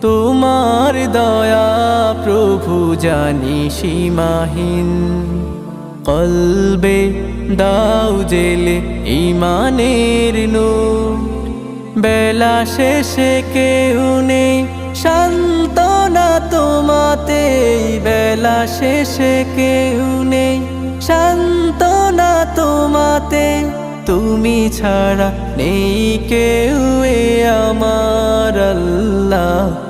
তোমার দয়া প্রভু জানি সীমাহীন। কলবে দাও জেলে ইমানের নূর। বেলা শেষে কেউ নেই শান্তনা তোমাতে বেলা শেষে কেউ নেই শান্তনা তোমাতে। তুমি ছাড়া নেই কেউ আমার আল্লাহ।